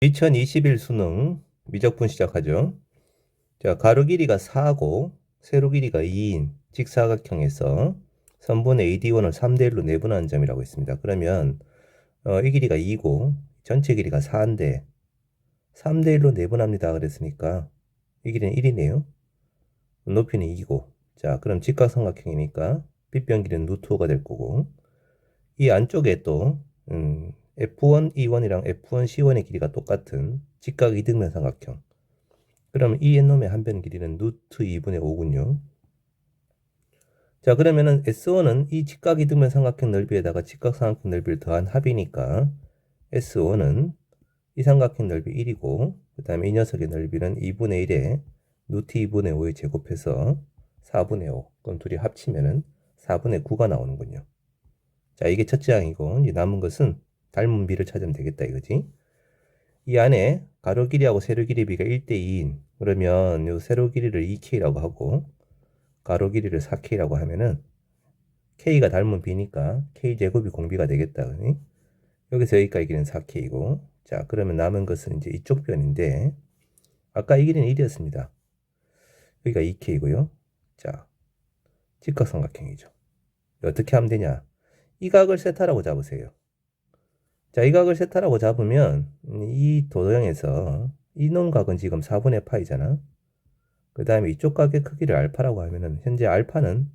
2021 수능 미적분 시작하죠. 자, 가로 길이가 4고 세로 길이가 2인 직사각형에서 선분의 AD1을 3대 1로 내분하는 점이라고 했습니다. 그러면 어, 이 길이가 2고 전체 길이가 4인데 3대 1로 내분합니다. 그랬으니까 이 길이는 1이네요. 높이는 2고 자, 그럼 직각삼각형이니까 빗변 길이는 루트 5가 될 거고 이 안쪽에 또 음, F1, E1이랑 F1, C1의 길이가 똑같은 직각 이등변 삼각형. 그럼 이 n놈의 한 변 길이는 루트 2분의 5군요. 자, 그러면은 S1은 이 직각 이등변 삼각형 넓이에다가 직각 삼각형 넓이를 더한 합이니까 S1은 이 삼각형 넓이 1이고 그 다음에 이 녀석의 넓이는 2분의 1에 루트 2분의 5에 제곱해서 4분의 5. 그럼 둘이 합치면은 4분의 9가 나오는군요. 자, 이게 첫째 항이고 이제 남은 것은 닮은 비를 찾으면 되겠다 이거지. 이 안에 가로 길이하고 세로 길이 비가 1대 2인 그러면 요 세로 길이를 2k라고 하고 가로 길이를 4k라고 하면은 k가 닮은 비니까 k제곱이 공비가 되겠다. 그니? 여기서 여기까지 길이는 4k이고 자 그러면 남은 것은 이제 이쪽 변인데 아까 이 길이는 1이었습니다. 여기가 2k이고요. 자 직각삼각형이죠. 어떻게 하면 되냐? 이 각을 세타라고 잡으세요. 자, 이 각을 세타라고 잡으면 이 도형에서 이놈 각은 지금 4분의 파이잖아. 그 다음에 이쪽 각의 크기를 알파라고 하면은 현재 알파는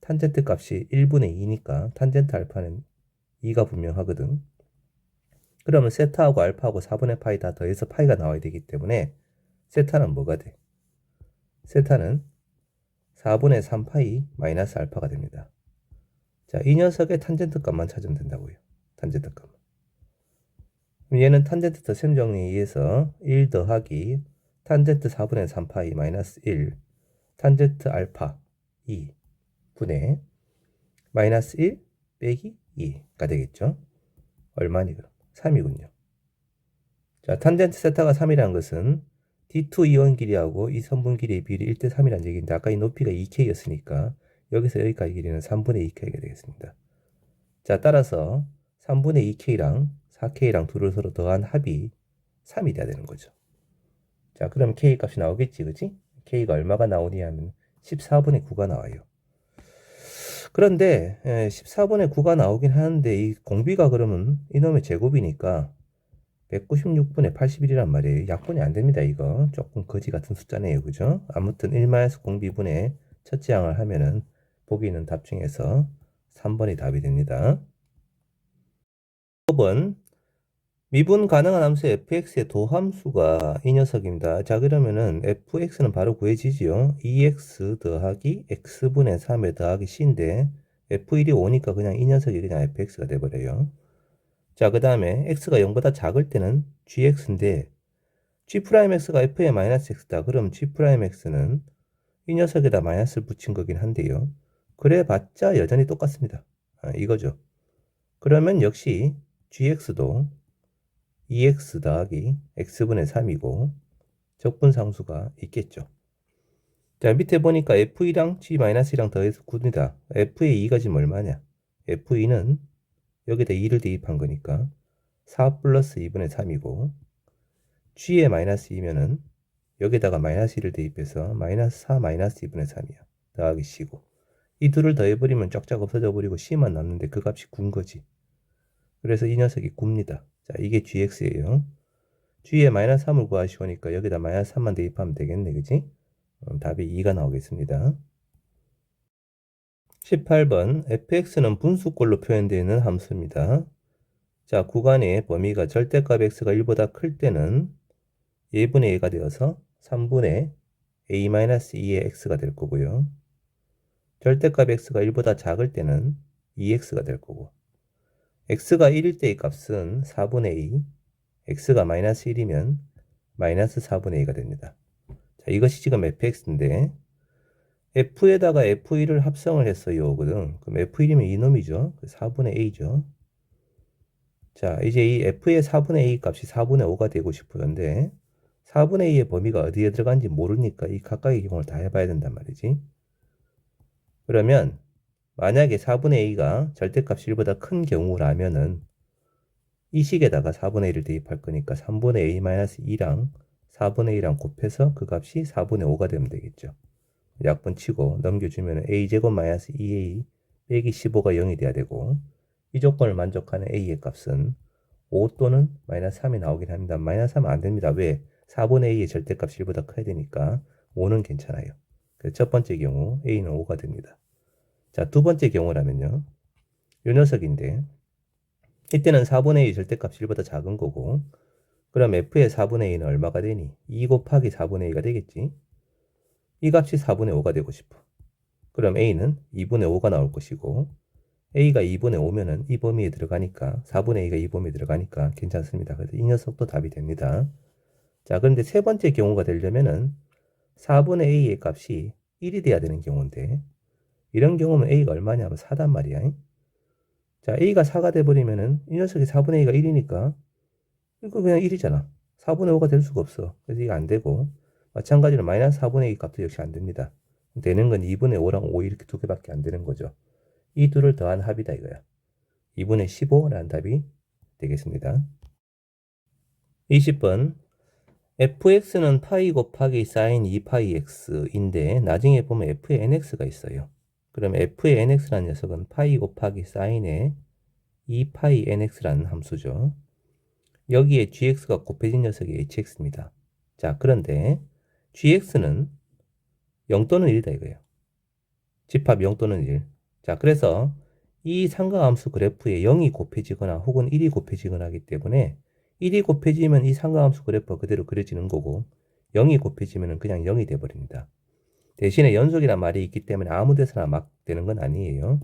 탄젠트 값이 1분의 2니까 탄젠트 알파는 2가 분명하거든. 그러면 세타하고 알파하고 4분의 파이 다 더해서 파이가 나와야 되기 때문에 세타는 뭐가 돼? 세타는 4분의 3파이 마이너스 알파가 됩니다. 자, 이 녀석의 탄젠트 값만 찾으면 된다고요. 탄젠트 값. 얘는 탄젠트 더셈 정리에 의해서 1 더하기 탄젠트 4분의 3파이 마이너스 1 탄젠트 알파 2 분의 마이너스 1 빼기 2가 되겠죠. 얼마니 그럼? 3이군요. 자, 탄젠트 세타가 3이라는 것은 D2 이원 길이하고 이 선분 길이의 비율이 1대 3이라는 얘기인데 아까 이 높이가 2K였으니까 여기서 여기까지 길이는 3분의 2K가 되겠습니다. 자, 따라서 3분의 2K랑 4K랑 둘을 서로 더한 합이 3이 돼야 되는 거죠. 자, 그럼 K 값이 나오겠지, 그지? K가 얼마가 나오냐 하면 14분의 9가 나와요. 그런데 14분의 9가 나오긴 하는데 이 공비가 그러면 이놈의 제곱이니까 196분의 81이란 말이에요. 약분이 안 됩니다, 이거. 조금 거지 같은 숫자네요, 그죠? 아무튼 1마이너스 공비분의 첫째 항을 하면은 보기 있는 답 중에서 3번이 답이 됩니다. 5번 미분 가능한 함수 fx의 도함수가 이 녀석입니다. 자 그러면은 fx는 바로 구해지지요. 2x 더하기 x분의 3에 더하기 c인데 f1이 5니까 그냥 이 녀석이 그냥 fx가 돼버려요. 자 그 다음에 x가 0보다 작을 때는 gx인데 g'x가 f의 마이너스 x다. 그럼 g'x는 이 녀석에다 마이너스를 붙인 거긴 한데요. 그래 봤자 여전히 똑같습니다. 아, 이거죠. 그러면 역시 gx도 2x 더하기 x분의 3이고 적분상수가 있겠죠. 자 밑에 보니까 f2랑 g-1랑 더해서 9입니다. f의 2가 지금 얼마냐? f2는 여기다 2를 대입한 거니까 4 플러스 2분의 3이고 g의 마이너스 2면은 여기다가 마이너스 1을 대입해서 마이너스 4 마이너스 2분의 3이야. 더하기 c고 이 둘을 더해버리면 쫙쫙 없어져 버리고 c만 남는데 그 값이 9인 거지. 그래서 이 녀석이 9입니다. 자, 이게 gx예요. g에 마이너스 3을 구하시오니까 여기다 마이너스 3만 대입하면 되겠네, 그지? 그럼 답이 2가 나오겠습니다. 18번 fx는 분수꼴로 표현되어 있는 함수입니다. 자, 구간의 범위가 절대값 x가 1보다 클 때는 예분의 a가 되어서 3분의 a-2의 x가 될 거고요. 절대값 x가 1보다 작을 때는 2x가 될 거고 x가 1일 때의 값은 4분의 2, x가 마이너스 1이면 마이너스 4분의 2가 됩니다. 자, 이것이 지금 fx인데 f에다가 f1을 합성을 했어요. 거든. 그럼 f1이면 이놈이죠. 4분의 그 a죠. 자, 이제 이 f의 4분의 a 값이 4분의 5가 되고 싶었는데 4분의 2의 범위가 어디에 들어간지 모르니까 이 각각의 경우를 다 해봐야 된단 말이지. 그러면 만약에 4분의 a가 절대값이 1보다 큰 경우라면은 이 식에다가 4분의 1을 대입할 거니까 3분의 a-2랑 4분의 1이랑 곱해서 그 값이 4분의 5가 되면 되겠죠. 약분 치고 넘겨주면 a제곱 마이너스 2a 빼기 15가 0이 돼야 되고 이 조건을 만족하는 a의 값은 5 또는 마이너스 3이 나오긴 합니다. 마이너스 3은 안 됩니다. 왜? 4분의 a의 절대값 1보다 커야 되니까 5는 괜찮아요. 그래서 첫 번째 경우 a는 5가 됩니다. 자, 두 번째 경우라면요. 요 녀석인데 이때는 4분의 2 절대값 1보다 작은 거고 그럼 f의 4분의 2는 얼마가 되니? 2 곱하기 4분의 2가 되겠지? 이 값이 4분의 5가 되고 싶어. 그럼 a는 2분의 5가 나올 것이고 a가 2분의 5면은 이 범위에 들어가니까 4분의 2가 이 범위에 들어가니까 괜찮습니다. 그래서 이 녀석도 답이 됩니다. 자, 그런데 세 번째 경우가 되려면은 4분의 a의 값이 1이 돼야 되는 경우인데 이런 경우면 a가 얼마냐면 4단 말이야. 자, a가 4가 돼버리면은 이 녀석이 4분의 2가 1이니까 이거 그냥 1이잖아. 4분의 5가 될 수가 없어. 그래서 이게 안 되고 마찬가지로 마이너스 4분의 2 값도 역시 안 됩니다. 되는 건 2분의 5랑 5 이렇게 두 개밖에 안 되는 거죠. 이 둘을 더한 합이다 이거야. 2분의 15라는 답이 되겠습니다. 20번 fx는 파이 곱하기 사인 2파이 x인데 나중에 보면 f의 nx가 있어요. 그럼 f의 nx라는 녀석은 파이 곱하기 사인의 2파이 nx라는 함수죠. 여기에 gx가 곱해진 녀석이 hx입니다. 자, 그런데 gx는 0 또는 1이다 이거예요. 집합 0 또는 1. 자, 그래서 이 상가함수 그래프에 0이 곱해지거나 혹은 1이 곱해지거나 하기 때문에 1이 곱해지면 이 상가함수 그래프가 그대로 그려지는 거고 0이 곱해지면 그냥 0이 돼버립니다. 대신에 연속이란 말이 있기 때문에 아무 데서나 막 되는 건 아니에요.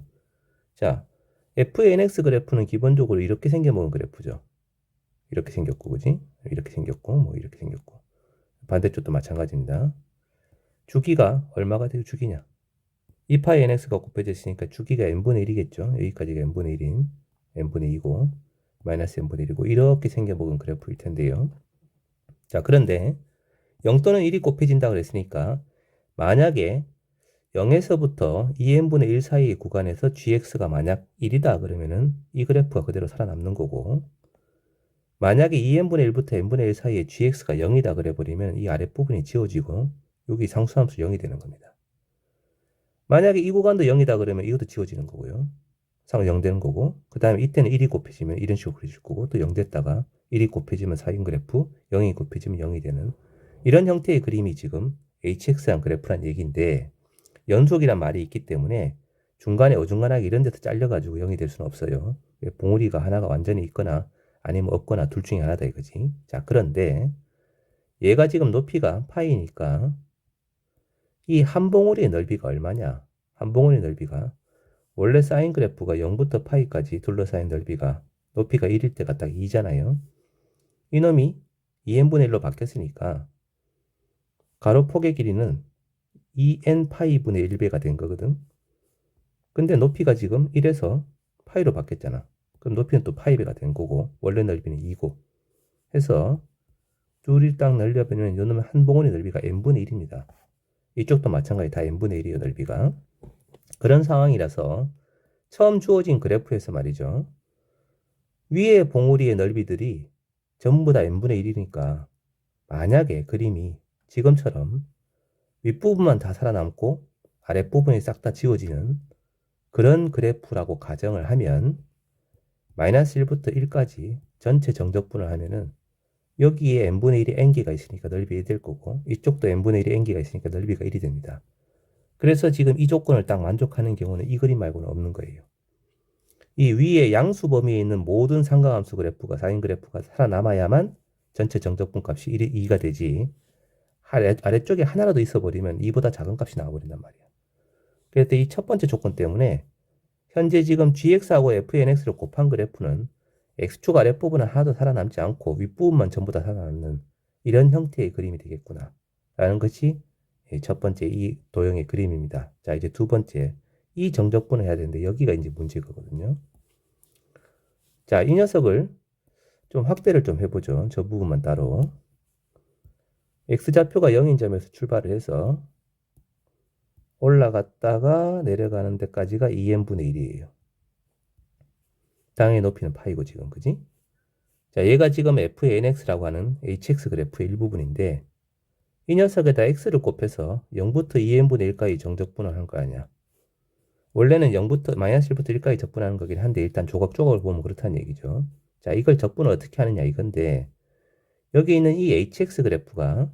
자, fnx 그래프는 기본적으로 이렇게 생겨먹은 그래프죠. 이렇게 생겼고, 그지? 이렇게 생겼고, 뭐 이렇게 생겼고. 반대쪽도 마찬가지입니다. 주기가 얼마가 되고 주기냐? 2파이 nx가 곱해져 있으니까 주기가 n분의 1이겠죠. 여기까지가 n분의 1인 n분의 2고 마이너스 n분의 1이고 이렇게 생겨먹은 그래프일 텐데요. 자 그런데 0 또는 1이 곱해진다 그랬으니까 만약에 0에서부터 2n분의 1 사이의 구간에서 gx가 만약 1이다 그러면은 이 그래프가 그대로 살아남는 거고 만약에 2n분의 1부터 n분의 1 사이에 gx가 0이다 그래버리면 이 아랫부분이 지워지고 여기 상수함수 0이 되는 겁니다. 만약에 이 구간도 0이다 그러면 이것도 지워지는 거고요. 상은 0 되는 거고 그 다음에 이때는 1이 곱해지면 이런 식으로 그려질 거고 또 0 됐다가 1이 곱해지면 4인 그래프 0이 곱해지면 0이 되는 이런 형태의 그림이 지금 hx한 그래프란 얘기인데 연속이란 말이 있기 때문에 중간에 어중간하게 이런 데서 잘려가지고 0이 될 수는 없어요. 봉우리가 하나가 완전히 있거나 아니면 없거나 둘 중에 하나다 이거지. 자 그런데 얘가 지금 높이가 파이니까 이 한 봉우리의 넓이가 얼마냐? 한 봉우리 넓이가 원래 사인 그래프가 0부터 파이까지 둘러싸인 넓이가 높이가 1일 때가 딱 2잖아요. 이놈이 2n분의 1로 바뀌었으니까 가로 폭의 길이는 2n 파이분의 1배가 된 거거든. 근데 높이가 지금 1에서 파이로 바뀌었잖아. 그럼 높이는 또 파이배가 된 거고 원래 넓이는 2고 해서 둘이 딱 넓혀보면 요놈의 한 봉우리 넓이가 n분의 1입니다. 이쪽도 마찬가지 다 n분의 1이에요 넓이가. 그런 상황이라서 처음 주어진 그래프에서 말이죠. 위에 봉우리의 넓이들이 전부 다 n분의 1이니까 만약에 그림이 지금처럼 윗부분만 다 살아남고 아랫부분이 싹 다 지워지는 그런 그래프라고 가정을 하면 마이너스 1부터 1까지 전체 정적분을 하면은 여기에 n분의 1이 n개가 있으니까 넓이 1이 될 거고 이쪽도 n분의 1이 n개가 있으니까 넓이가 1이 됩니다. 그래서 지금 이 조건을 딱 만족하는 경우는 이 그림 말고는 없는 거예요. 이 위에 양수 범위에 있는 모든 상가함수 그래프가 사인 그래프가 살아남아야만 전체 정적분 값이 1이 2가 되지 아래, 아래쪽에 하나라도 있어버리면 2보다 작은 값이 나와버린단 말이야. 그래서 이 첫 번째 조건 때문에 현재 지금 gx하고 fnx를 곱한 그래프는 x축 아랫부분은 하나도 살아남지 않고 윗부분만 전부 다 살아남는 이런 형태의 그림이 되겠구나 라는 것이 첫 번째 이 도형의 그림입니다. 자 이제 두 번째 이 정적분을 해야 되는데 여기가 이제 문제거든요. 자 이 녀석을 좀 확대를 좀 해보죠. 저 부분만 따로 x좌표가 0인 점에서 출발을 해서 올라갔다가 내려가는 데까지가 2n분의 1이에요. 땅의 높이는 파이고 지금 그지? 자, 얘가 지금 FNX라고 하는 HX 그래프의 일부분인데 이 녀석에다 X를 곱해서 0부터 2n분의 1까지 정적분할한 거 아니야. 원래는 0부터 마이너스 1부터 1까지 적분하는 거긴 한데 일단 조각조각을 보면 그렇다는 얘기죠. 자, 이걸 적분을 어떻게 하느냐 이건데 여기 있는 이 hx 그래프가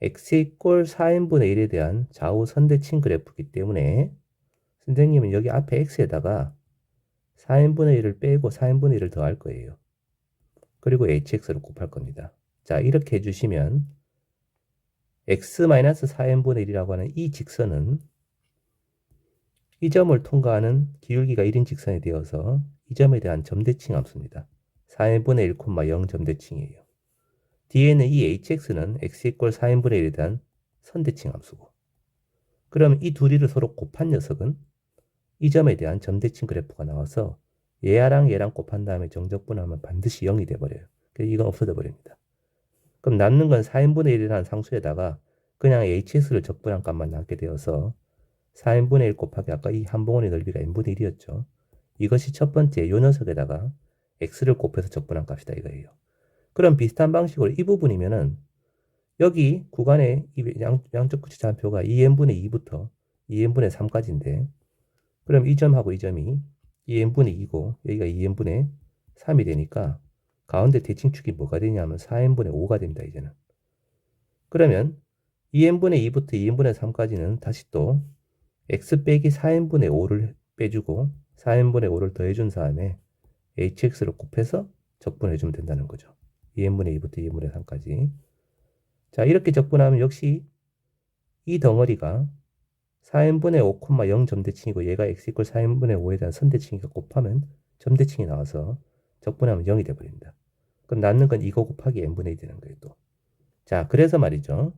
x 이꼴 4n분의 1에 대한 좌우 선대칭 그래프이기 때문에 선생님은 여기 앞에 x에다가 4n분의 1을 빼고 4n분의 1을 더할 거예요. 그리고 hx를 곱할 겁니다. 자, 이렇게 해주시면 x-4n분의 1이라고 하는 이 직선은 이 점을 통과하는 기울기가 1인 직선이 되어서 이 점에 대한 점대칭 함수입니다. 4n분의 1, 0 점대칭이에요. 뒤에는 이 hx는 x 이꼴 4n분의 1에 대한 선대칭 함수고 그럼 이 둘이를 서로 곱한 녀석은 이 점에 대한 점대칭 그래프가 나와서 얘랑 얘랑 곱한 다음에 정적분하면 반드시 0이 돼버려요. 그래서 이건 없어져 버립니다. 그럼 남는 건 4n분의 1이라는 상수에다가 그냥 hx를 적분한 값만 남게 되어서 4n분의 1 곱하기 아까 이 한봉원의 넓이가 n분의 1이었죠. 이것이 첫 번째 요 녀석에다가 x를 곱해서 적분한 값이다 이거예요. 그럼 비슷한 방식으로 이 부분이면은 여기 구간의 이 양, 양쪽 구체차표가 2n분의 2부터 2n분의 3까지인데 그럼 이 점하고 이 점이 2n분의 2고 여기가 2n분의 3이 되니까 가운데 대칭축이 뭐가 되냐면 4n분의 5가 됩니다 이제는 그러면 2n분의 2부터 2n분의 3까지는 다시 또 x 빼기 4n분의 5를 빼주고 4n분의 5를 더해준 다음에 hx를 곱해서 적분해주면 된다는 거죠. 2n분의 2부터 2n분의 3까지. 자, 이렇게 적분하면 역시 이 덩어리가 4n분의 5, 0 점대칭이고 얘가 x 이퀄 4n분의 5에 대한 선대칭이니까 곱하면 점대칭이 나와서 적분하면 0이 돼버립니다. 그럼 남는 건 이거 곱하기 n분의 1이 되는 거예요, 또. 자, 그래서 말이죠.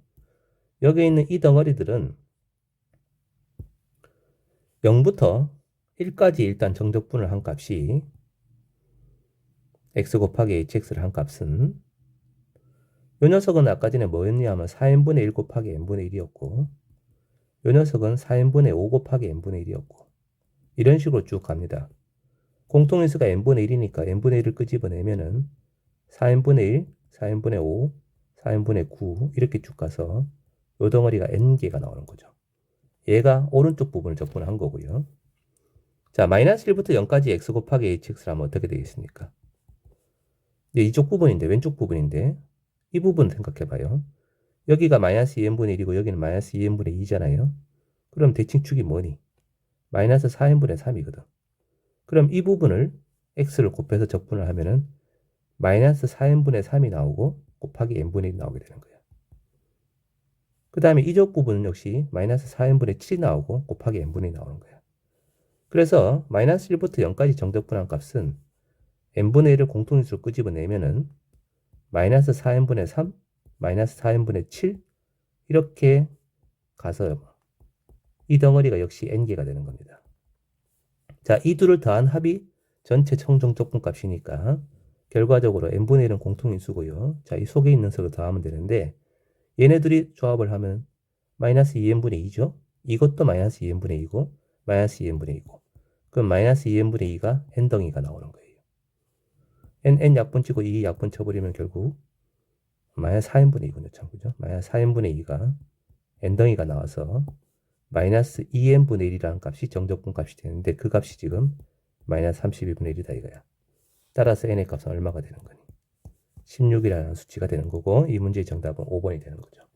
여기 있는 이 덩어리들은 0부터 1까지 일단 정적분을 한 값이 x 곱하기 hx를 한 값은 요 녀석은 아까 전에 뭐였냐 하면 4n분의 1 곱하기 n분의 1이었고 요 녀석은 4n분의 5 곱하기 n분의 1이었고 이런 식으로 쭉 갑니다. 공통인수가 n분의 1이니까 n분의 1을 끄집어내면은 4n분의 1, 4n분의 5, 4n분의 9 이렇게 쭉 가서 요 덩어리가 n개가 나오는 거죠. 얘가 오른쪽 부분을 적분한 거고요. 자, 마이너스 1부터 0까지 x 곱하기 hx를 하면 어떻게 되겠습니까? 이제 이쪽 부분인데, 왼쪽 부분인데, 이 부분 생각해 봐요. 여기가 마이너스 2n분의 1이고 여기는 마이너스 2n분의 2잖아요. 그럼 대칭축이 뭐니? 마이너스 4n분의 3이거든. 그럼 이 부분을 x를 곱해서 적분을 하면은 마이너스 4n분의 3이 나오고 곱하기 n분의 1이 나오게 되는 거예요. 그 다음에 이쪽 부분은 역시 마이너스 4n분의 7이 나오고 곱하기 n분의 1이 나오는 거예요. 그래서 마이너스 1부터 0까지 정적분한 값은 n분의 1을 공통인수로 끄집어내면은 마이너스 4n분의 3, 마이너스 4n분의 7 이렇게 가서 이 덩어리가 역시 n개가 되는 겁니다. 자, 이 둘을 더한 합이 전체 청정적분 값이니까 결과적으로 n분의 1은 공통인수고요. 자, 이 속에 있는 석을 더하면 되는데 얘네들이 조합을 하면 마이너스 2n분의 2죠. 이것도 마이너스 2n분의 2고 마이너스 2n분의 2고 그럼 마이너스 2n분의 2가 n덩이가 나오는 거예요. N, n 약분 치고 2 약분 쳐버리면 결국 마이너스 4n분의 2군요. 참, 그죠? 마이너스 4n분의 2가 n덩이가 나와서 마이너스 2n분의 1이라는 값이 정적분 값이 되는데 그 값이 지금 마이너스 32분의 1이다 이거야. 따라서 n의 값은 얼마가 되는 거니? 16이라는 수치가 되는 거고 이 문제의 정답은 5번이 되는 거죠.